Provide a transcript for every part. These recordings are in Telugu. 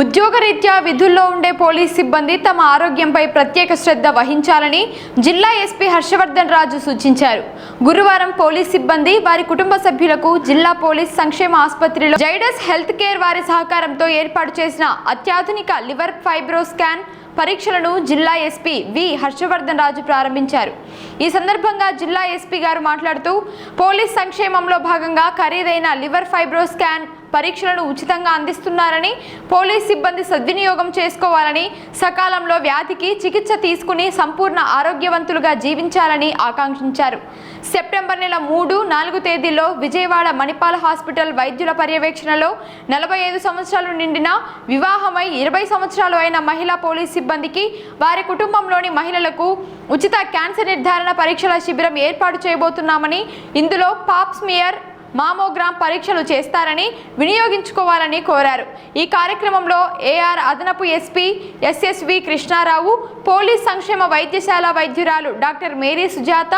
ఉద్యోగరీత్యా విధుల్లో ఉండే పోలీస్ సిబ్బంది తమ ఆరోగ్యంపై ప్రత్యేక శ్రద్ధ వహించాలని జిల్లా ఎస్పీ హర్షవర్ధన్ రాజు సూచించారు. గురువారం పోలీస్ సిబ్బంది వారి కుటుంబ సభ్యులకు జిల్లా పోలీస్ సంక్షేమ ఆసుపత్రిలో జైడస్ హెల్త్ కేర్ వారి సహకారంతో ఏర్పాటు చేసిన అత్యాధునిక లివర్ ఫైబ్రో స్కాన్ పరీక్షలను జిల్లా ఎస్పీ వి హర్షవర్ధన్ రాజు ప్రారంభించారు. ఈ సందర్భంగా జిల్లా ఎస్పీ గారు మాట్లాడుతూ పోలీస్ సంక్షేమంలో భాగంగా ఖరీదైన లివర్ ఫైబ్రో స్కాన్ పరీక్షలను ఉచితంగా అందిస్తున్నారని పోలీస్ సిబ్బంది సద్వినియోగం చేసుకోవాలని సకాలంలో వ్యాధికి చికిత్స తీసుకుని సంపూర్ణ ఆరోగ్యవంతులుగా జీవించాలని ఆకాంక్షించారు. సెప్టెంబర్ నెల మూడు నాలుగు తేదీల్లో విజయవాడ మణిపాల్ హాస్పిటల్ వైద్యుల పర్యవేక్షణలో నలభై ఐదు సంవత్సరాలు నిండిన వివాహమై ఇరవై సంవత్సరాలు అయిన మహిళా పోలీస్ సిబ్బందికి వారి కుటుంబంలోని మహిళలకు ఉచిత క్యాన్సర్ నిర్ధారణ పరీక్షల శిబిరం ఏర్పాటు చేయబోతున్నామని ఇందులో పాప్స్మియర్ మామోగ్రామ్ పరీక్షలు చేస్తారని వినియోగించుకోవాలని కోరారు. ఈ కార్యక్రమంలో ఏఆర్ అదనపు ఎస్పీ ఎస్ఎస్వి కృష్ణారావు పోలీస్ సంక్షేమ వైద్యశాల వైద్యురాలు డాక్టర్ మేరీ సుజాత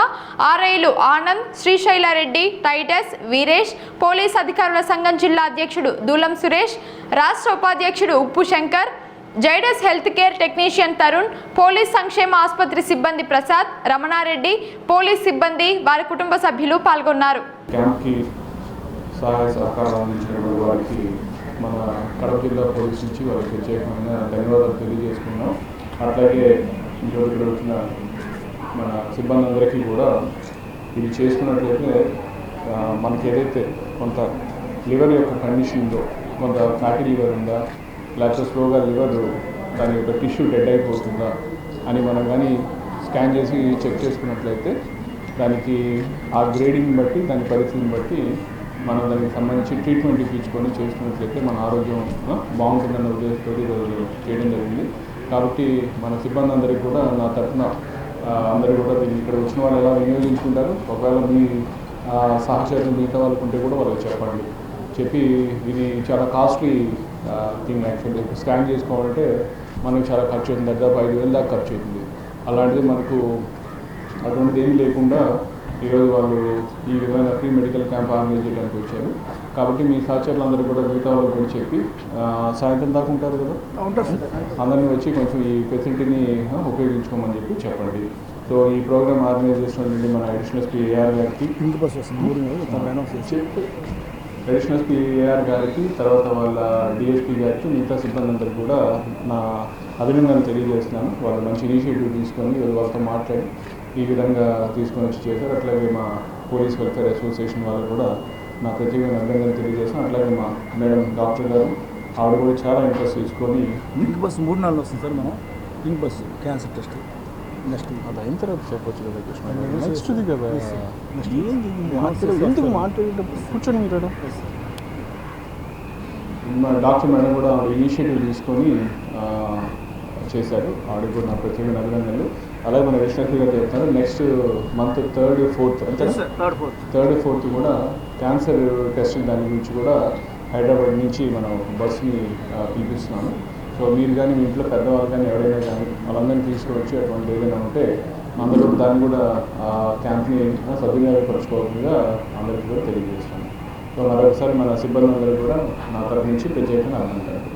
ఆర్ఐలు ఆనంద్ శ్రీశైలారెడ్డి టైటస్ వీరేష్ పోలీస్ అధికారుల సంఘం జిల్లా అధ్యక్షుడు దూలం సురేష్ రాష్ట్ర ఉపాధ్యక్షుడు Uppu Shankar Zydus health care technician Tarun police సంక్షేమ ఆసుపత్రి సిబ్బంది ప్రసాద్ రమణారెడ్డి పోలీస్ సిబ్బంది వారి కుటుంబ సభ్యులు పాల్గొన్నారు. క్యాంప్కి సహాయ సహకారాలు అందించినటువంటి వారికి మన కడప జిల్లా పోలీస్ నుంచి వారికి ప్రత్యేకమైన ధన్యవాదాలు తెలియజేసుకున్నాం అట్లాగే ఈరోజు ఇక్కడ వచ్చిన మన సిబ్బంది అందరికీ కూడా ఇది చేసుకున్నట్లయితే మనకి ఏదైతే కొంత లివర్ యొక్క కండిషన్ ఉందో కొంత ఫ్యాటీ లివర్ ఉందా లేకపోతే స్లోగా లివర్ దాని యొక్క టిష్యూ డెడ్ అయిపోతుందా అని మనం కానీ స్కాన్ చేసి చెక్ చేసుకున్నట్లయితే దానికి ఆ గ్రేడింగ్ బట్టి దాని పరిస్థితిని బట్టి మనం దానికి సంబంధించి ట్రీట్మెంట్ ఇప్పించుకొని చేసుకున్నట్లయితే మన ఆరోగ్యం బాగుంటుందన్న ఉద్దేశంతో ఈరోజు చేయడం జరిగింది. కాబట్టి మన సిబ్బంది అందరికీ కూడా నా తరఫున అందరూ కూడా దీన్ని ఇక్కడ వచ్చిన వాళ్ళు ఎలా వినియోగించుకుంటారు ఒకవేళ మీ సహచరులు మిగతా వాళ్ళకు ఉంటే కూడా వాళ్ళకి చెప్పండి. చెప్పి ఇది చాలా కాస్ట్లీ థింగ్ యాక్చువల్లీ స్కాన్ చేసుకోవాలంటే మనకి చాలా ఖర్చు అవుతుంది. దాదాపు ఐదు వేలు దాకా ఖర్చు అవుతుంది. అలాంటిది మనకు అటువంటిది ఏమీ లేకుండా ఈరోజు వాళ్ళు ఈ విధమైన ఫ్రీ మెడికల్ క్యాంప్ ఆర్గనైజ్ చేయడానికి వచ్చారు. కాబట్టి మీ సహచరులందరూ కూడా మిగతా వాళ్ళకి కూడా చెప్పి సాయంత్రం దాకా ఉంటారు కదా? అందరినీ వచ్చి కొంచెం ఈ ఫెసిలిటీని ఉపయోగించుకోమని చెప్పి చెప్పండి. సో ఈ ప్రోగ్రామ్ ఆర్గనైజ్ చేసినటువంటి మన అడిషనల్ ఎస్పీ ఏఆర్ గారికి ఇంటి అడిషనల్ ఏఆర్ గారికి తర్వాత వాళ్ళ డిఎస్పీ గారికి మిగతా సిబ్బంది అందరికీ కూడా నా అభినందనలు తెలియజేస్తున్నాను. వాళ్ళు మంచి ఇనిషియేటివ్ తీసుకొని ఈరోజు వాళ్ళతో మాట్లాడి ఈ విధంగా తీసుకొని వచ్చి చేశారు. అట్లాగే మా పోలీస్ వెల్ఫేర్ అసోసియేషన్ వాళ్ళు కూడా నా ప్రత్యేకమైన అభినందనలు తెలియజేస్తాను అట్లాగే మా మేడం డాక్టర్ గారు ఆవిడ కూడా చాలా ఇంట్రెస్ట్ తీసుకొని పింక్ బస్ మూడు నాలుగు వస్తుంది సార్ మనం. Pink bus cancer test next అది అయిన తర్వాత చెప్పొచ్చు కదా కృష్ణ నెక్స్ట్ది కదా ఎందుకు మాట్లాడేటప్పుడు కూర్చొని మీరు మా డాక్టర్ మేడం కూడా ఇనిషియేటివ్ తీసుకొని ఆ, చేశారు. ఆవిడ కూడా నా ప్రత్యేకమైన అభినందనలు. అలాగే మన విష్ణు గారు చెప్తారు నెక్స్ట్ మంత్ థర్డ్ ఫోర్త్ అంటే థర్డ్ ఫోర్త్ థర్డ్ ఫోర్త్ కూడా క్యాన్సర్ టెస్టింగ్ దాని గురించి కూడా హైదరాబాద్ నుంచి మనం బస్ని ఆ, పిలిపిస్తున్నాము. సో మీరు కానీ మీ ఇంట్లో పెద్దవాళ్ళు కానీ ఎవరైనా కానీ వాళ్ళందరినీ తీసుకువచ్చి అటువంటి ఏదైనా ఉంటే అందరూ దాన్ని కూడా ఆ క్యాంప్ని సద్వినియోగపరచుకోవాల్సిందిగా అందరికీ కూడా తెలియజేస్తాను సో మరొకసారి మన సిబ్బంది అందరూ కూడా నా తరఫు నుంచి ప్రత్యేకంగా అభినందనలు